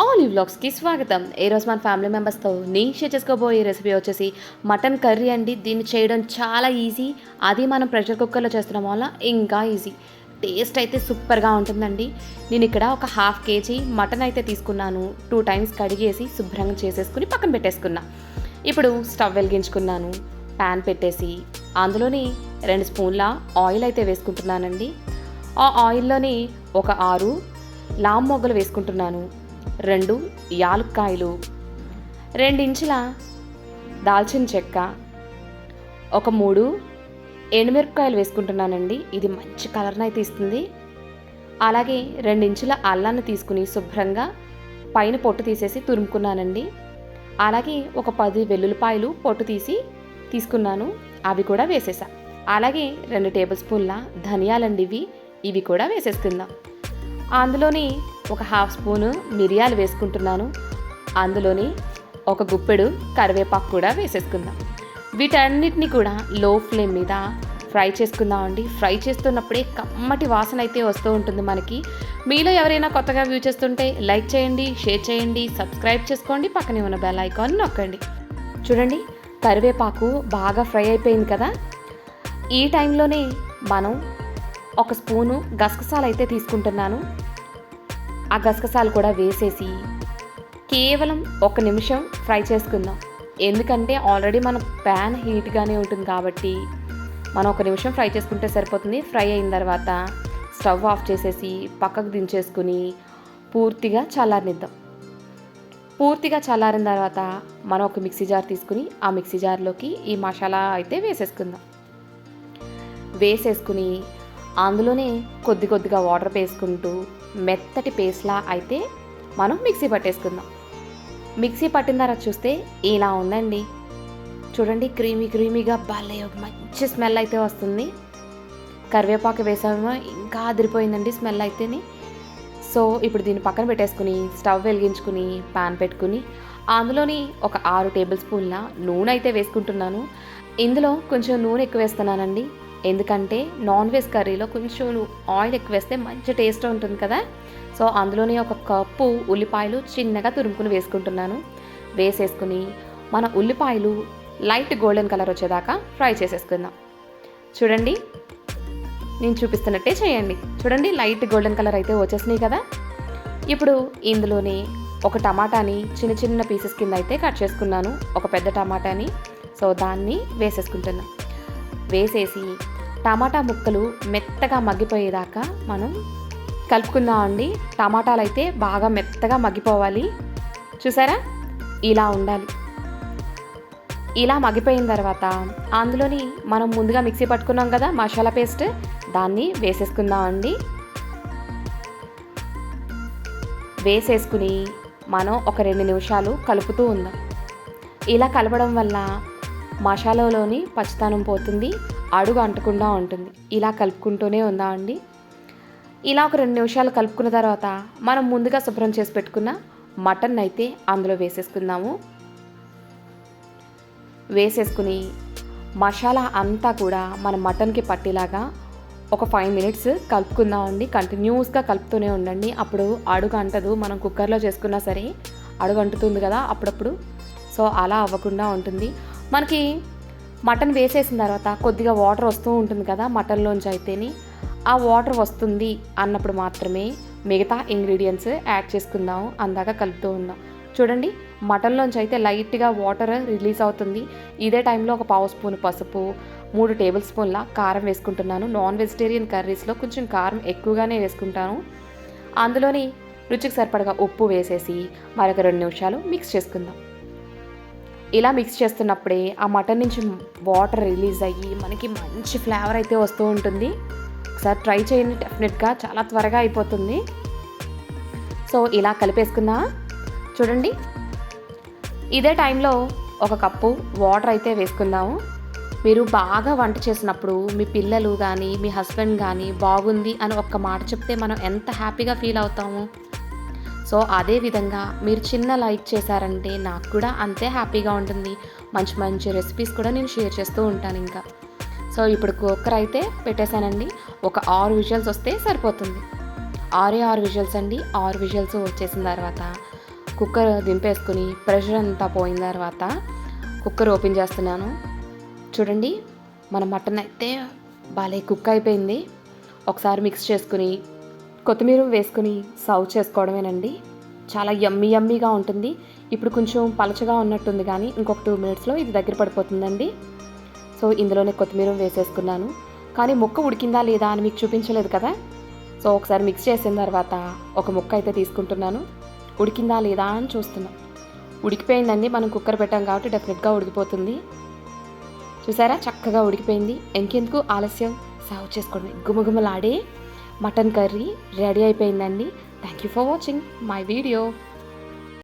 All ఈ వ్లాగ్స్కి స్వాగతం. ఈరోజు మన ఫ్యామిలీ మెంబర్స్తో నేను షేర్ చేసుకోబోయే రెసిపీ వచ్చేసి మటన్ కర్రీ అండి. దీన్ని చేయడం చాలా ఈజీ అది మనం ప్రెషర్ కుక్కర్లో చేస్తున్నాం వల్ల ఇంకా ఈజీ టేస్ట్ అయితే సూపర్గా ఉంటుందండి. నేను ఇక్కడ ఒక హాఫ్ కేజీ మటన్ అయితే తీసుకున్నాను. టూ టైమ్స్ కడిగేసి శుభ్రంగా చేసేసుకుని పక్కన పెట్టేసుకున్నా. ఇప్పుడు స్టవ్ వెలిగించుకున్నాను. ప్యాన్ పెట్టేసి అందులోని రెండు స్పూన్ల ఆయిల్ అయితే వేసుకుంటున్నానండి. ఆ ఆయిల్లోని ఒక ఆరు లామ్ మొగ్గలు వేసుకుంటున్నాను. రెండు యాలుక్కాయలు రెండించుల దాల్చిన చెక్క ఒక మూడు ఎండుమిరపకాయలు వేసుకుంటున్నానండి. ఇది మంచి కలర్ని అయితే ఇస్తుంది. అలాగే రెండించుల అల్లాన్ని తీసుకుని శుభ్రంగా పైన పొట్టు తీసేసి తురుముకున్నానండి. అలాగే ఒక పది వెల్లుల్లిపాయలు పొట్టు తీసి తీసుకున్నాను. అవి కూడా వేసేసా. అలాగే రెండు టేబుల్ స్పూన్ల ధనియాలండి ఇవి. ఇవి కూడా వేసేసుకుందాం. అందులోని ఒక హాఫ్ స్పూను మిరియాలు వేసుకుంటున్నాను. అందులోని ఒక గుప్పెడు కరివేపాకు కూడా వేసేసుకుందాం. వీటన్నిటిని కూడా లో ఫ్లేమ్ మీద ఫ్రై చేసుకుందామండి. ఫ్రై చేస్తున్నప్పుడే కమ్మటి వాసన అయితే వస్తూ ఉంటుంది మనకి. మీలో ఎవరైనా కొత్తగా వ్యూ చేస్తుంటే లైక్ చేయండి షేర్ చేయండి సబ్స్క్రైబ్ చేసుకోండి పక్కనే ఉన్న బెల్ ఐకాన్ నొక్కండి. చూడండి కరివేపాకు బాగా ఫ్రై అయిపోయింది కదా? ఈ టైంలోనే మనం ఒక స్పూను గసగసాలు అయితే తీసుకుంటున్నాను. ఆ గసగసాలు కూడా వేసేసి కేవలం ఒక నిమిషం ఫ్రై చేసుకుందాం. ఎందుకంటే ఆల్రెడీ మన ప్యాన్ హీట్గానే ఉంటుంది కాబట్టి మనం ఒక నిమిషం ఫ్రై చేసుకుంటే సరిపోతుంది. ఫ్రై అయిన తర్వాత స్టవ్ ఆఫ్ చేసేసి పక్కకు దించేసుకుని పూర్తిగా చల్లారనిద్దాం. పూర్తిగా చల్లారిన తర్వాత మనం ఒక మిక్సీ జార్ తీసుకుని ఆ మిక్సీ జార్లోకి ఈ మసాలా అయితే వేసేసుకుందాం. వేసేసుకుని అందులోనే కొద్ది కొద్దిగా వాటర్ వేసుకుంటూ మెత్తటి పేస్ట్లా అయితే మనం మిక్సీ పట్టేసుకుందాం. మిక్సీ పట్టిన తర్వాత చూస్తే ఇలా ఉందండి. చూడండి క్రీమీ క్రీమీగా భలే ఒక మంచి స్మెల్ అయితే వస్తుంది. కరివేపాకు వేసామో ఇంకా అదిరిపోయిందండి స్మెల్ అయితేని. సో ఇప్పుడు దీన్ని పక్కన పెట్టేసుకుని స్టవ్ వెలిగించుకుని పాన్ పెట్టుకుని అందులోని ఒక ఆరు టేబుల్ స్పూన్ల నూనె అయితే వేసుకుంటున్నాను. ఇందులో కొంచెం నూనె ఎక్కువ వేస్తున్నానండి. ఎందుకంటే నాన్ వెజ్ కర్రీలో కొంచెం ఆయిల్ ఎక్కువ వేస్తే మంచి టేస్ట్ ఉంటుంది కదా. సో అందులోనే ఒక కప్పు ఉల్లిపాయలు చిన్నగా తురుముకుని వేసుకుంటున్నాను. వేసేసుకుని మన ఉల్లిపాయలు లైట్ గోల్డెన్ కలర్ వచ్చేదాకా ఫ్రై చేసేసుకుందాం. చూడండి నేను చూపిస్తున్నట్టే చేయండి. చూడండి లైట్ గోల్డెన్ కలర్ అయితే వచ్చేసినాయి కదా. ఇప్పుడు ఇందులోనే ఒక టమాటాని చిన్న చిన్న పీసెస్ కింద అయితే కట్ చేసుకున్నాను. ఒక పెద్ద టమాటాని. సో దాన్ని వేసేసుకుంటున్నాను వేసేసి టమాటా ముక్కలు మెత్తగా మగ్గిపోయేదాకా మనం కలుపుకుందామండి టమాటాలు అయితే బాగా మెత్తగా మగ్గిపోవాలి. చూసారా? ఇలా ఉండాలి. ఇలా మగ్గిపోయిన తర్వాత అందులోని మనం ముందుగా మిక్సీ పట్టుకున్నాం కదా మసాలా పేస్ట్ దాన్ని వేసేసుకుందామండి వేసేసుకుని మనం ఒక రెండు నిమిషాలు కలుపుతూ ఉందాం. ఇలా కలపడం వల్ల మసాలాలోని పచ్చితనం పోతుంది అడుగు అంటకుండా ఉంటుంది. ఇలా కలుపుకుంటూనే ఉందామండి ఇలా ఒక రెండు నిమిషాలు కలుపుకున్న తర్వాత మనం ముందుగా శుభ్రం చేసి పెట్టుకున్న మటన్ అయితే అందులో వేసేసుకుందాము. వేసేసుకుని మసాలా అంతా కూడా మన మటన్కి పట్టేలాగా ఒక ఫైవ్ మినిట్స్ కలుపుకుందామండి కంటిన్యూస్గా కలుపుతూనే ఉండండి. అప్పుడు అడుగు అంటదు. మనం కుక్కర్లో చేసుకున్నా సరే అడుగు అంటుతుంది కదా అప్పుడప్పుడు. సో అలా అవ్వకుండా ఉంటుంది. మనకి మటన్ వేసేసిన తర్వాత కొద్దిగా వాటర్ వస్తూ ఉంటుంది కదా మటన్లోంచి అయితేని ఆ వాటర్ వస్తుంది అన్నప్పుడు మాత్రమే మిగతా ఇంగ్రీడియంట్స్ యాడ్ చేసుకుందాం అందాక కలుపుతూ ఉందాం చూడండి మటన్లోంచి అయితే లైట్గా వాటర్ రిలీజ్ అవుతుంది. ఇదే టైంలో ఒక పావు స్పూన్ పసుపు మూడు టేబుల్ స్పూన్ల కారం వేసుకుంటున్నాను. నాన్ వెజిటేరియన్ కర్రీస్లో కొంచెం కారం ఎక్కువగానే వేసుకుంటాను. అందులోని రుచికి సరిపడగా ఉప్పు వేసేసి మరొక రెండు నిమిషాలు మిక్స్ చేసుకుందాం. ఇలా మిక్స్ చేస్తున్నప్పుడే ఆ మటన్ నుంచి వాటర్ రిలీజ్ అయ్యి మనకి మంచి ఫ్లేవర్ అయితే వస్తూ ఉంటుంది. ఒకసారి ట్రై చేయండి డెఫినెట్గా చాలా త్వరగా అయిపోతుంది. సో ఇలా కలిపేసుకుందా? చూడండి. ఇదే టైంలో ఒక కప్పు వాటర్ అయితే వేసుకుందాము. మీరు బాగా వంట చేసినప్పుడు మీ పిల్లలు కానీ మీ హస్బెండ్ కానీ బాగుంది అని ఒక్క మాట చెప్తే మనం ఎంత హ్యాపీగా ఫీల్ అవుతాము? సో అదే విధంగా మీరు చిన్న లైక్ చేశారంటే నాకు కూడా అంతే హ్యాపీగా ఉంటుంది. మంచి మంచి రెసిపీస్ కూడా నేను షేర్ చేస్తూ ఉంటాను ఇంకా. సో ఇప్పుడు కుక్కర్ అయితే పెట్టేశానండి. ఒక ఆరు విజువల్స్ వస్తే సరిపోతుంది. ఆరే ఆరు విజువల్స్ అండి. ఆరు విజువల్స్ వచ్చేసిన తర్వాత కుక్కర్ దింపేసుకుని ప్రెషర్ అంతా పోయిన తర్వాత కుక్కర్ ఓపెన్ చేస్తున్నాను. చూడండి మన మటన్ అయితే భలే కుక్ అయిపోయింది. ఒకసారి మిక్స్ చేసుకుని కొత్తిమీర వేసుకుని సర్వ్ చేసుకోవడమేనండి. చాలా యమ్మీ యమ్మీగా ఉంటుంది. ఇప్పుడు కొంచెం పలచగా ఉన్నట్టుంది కానీ ఇంకొక టూ మినిట్స్లో ఇది దగ్గర పడిపోతుందండి. సో ఇందులోనే కొత్తిమీర వేసేసుకున్నాను. కానీ ముక్క ఉడికిందా లేదా అని మీకు చూపించలేదు కదా? సో ఒకసారి మిక్స్ చేసిన తర్వాత ఒక ముక్క అయితే తీసుకుంటున్నాను. ఉడికిందా లేదా అని చూస్తున్నాను ఉడికిపోయిందండి. మనం కుక్కర్ పెట్టాం కాబట్టి డెఫినెట్గా ఉడికిపోతుంది. చూసారా? చక్కగా ఉడికిపోయింది. ఇంకెందుకు ఆలస్యం? సర్వ్ చేసుకోండి. గుమగుమలాడే మటన్ కర్రీ రెడీ అయిపోయిందండి. Thank you for watching my video